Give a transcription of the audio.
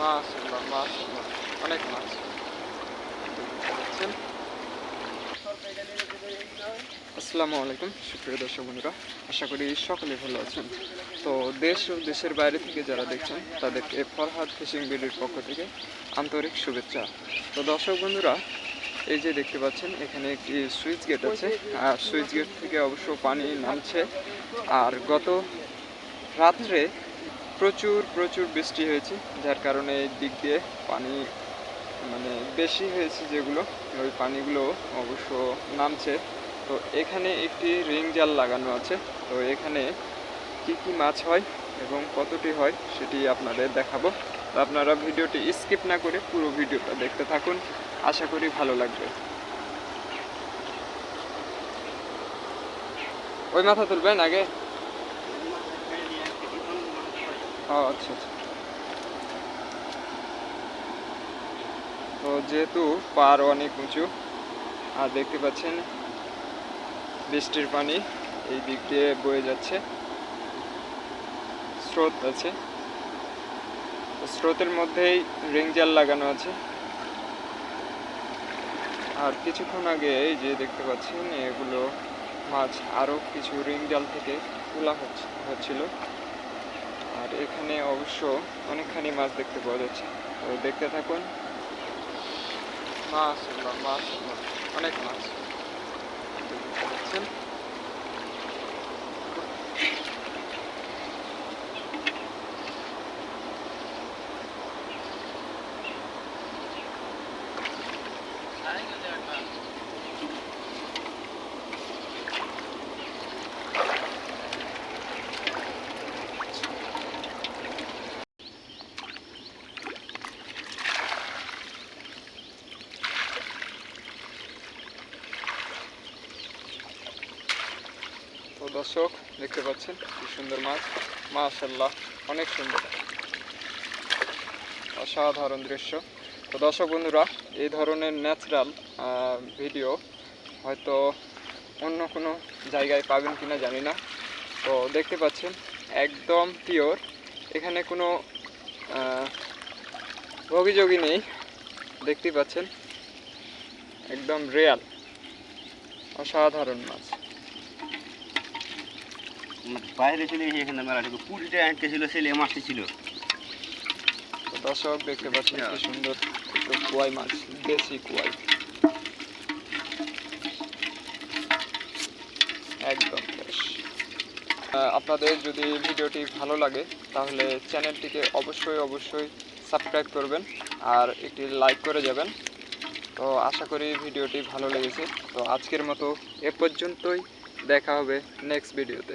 মাশাআল্লাহ মাশাআল্লাহ অনেক মাছ। আসসালামু আলাইকুম, সুপ্রিয় দর্শক বন্ধুরা, আশা করি সকলে ভালো আছেন। তো দেশ ও দেশের বাইরে থেকে যারা দেখছেন, তাদেরকে ফরহাদ ফিশিং বিডির পক্ষ থেকে আন্তরিক শুভেচ্ছা। তো দর্শক বন্ধুরা, এই যে দেখতে পাচ্ছেন, এখানে একটি সুইচ গেট আছে। আর সুইচ গেট থেকে অবশ্য পানি নামছে। আর গত রাত্রে প্রচুর প্রচুর বৃষ্টি হয়েছে, যার কারণে এই দিক দিয়ে পানি মানে বেশি হয়েছে যেগুলো, ওই পানিগুলো অবশ্য নামছে। তো এখানে একটি রিং জাল লাগানো আছে, তো এখানে কি কি মাছ হয় এবং কতটি হয় সেটি আপনাদের দেখাবো। তো আপনারা ভিডিওটি স্কিপ না করে পুরো ভিডিওটা দেখতে থাকুন, আশা করি ভালো লাগবে। ওই মাথা তুলবেন আগে ও আচ্ছা আচ্ছা। তো যেহেতু পার অনেক উঁচু, আর দেখতে পাচ্ছেন বৃষ্টির পানি এই দিক দিয়ে বয়ে যাচ্ছে, স্রোত আছে। স্রোতের মধ্যেই রিং জাল লাগানো আছে। আর কিছুক্ষণ আগে এই যে দেখতে পাচ্ছেন, এগুলো মাছ আরও কিছু রিং জাল থেকে তোলা হচ্ছে, হচ্ছিল। আর এখানে অবশ্য অনেকখানি মাছ দেখতে পাওয়া যাচ্ছে। তো দেখতে থাকুন। মাছ মাছ অনেক মাছ। দেখতে পাচ্ছেন। দর্শক, দেখতে পাচ্ছেন? কি সুন্দর মাছ। মাশাল্লাহ অনেক সুন্দর। অসাধারণ দৃশ্য। তো দর্শক বন্ধুরা, এই ধরনের ন্যাচারাল ভিডিও হয়তো অন্য কোনো জায়গায় পাবেন কিনা জানি না। তো দেখতে পাচ্ছেন, একদম পিওর এখানে কোনো অভিযোগই নেই। দেখতে পাচ্ছেন, একদম রিয়াল অসাধারণ মাছ। বাইরে চলে গেছে এখানে মেলা থেকে কুড়িটা আটকে ছিল ছেলে মাসে ছিল। তো দর্শক দেখতে পাচ্ছেন কি সুন্দর একটু কুয়াই মাছ দেশি কুয়াই একদম ফ্রেশ আপনাদের যদি ভিডিওটি ভালো লাগে তাহলে চ্যানেলটিকে অবশ্যই অবশ্যই সাবস্ক্রাইব করবেন আর একটি লাইক করে যাবেন। তো আশা করি ভিডিওটি ভালো লেগেছে। তো আজকের মতো এ পর্যন্তই। দেখা হবে নেক্সট ভিডিওতে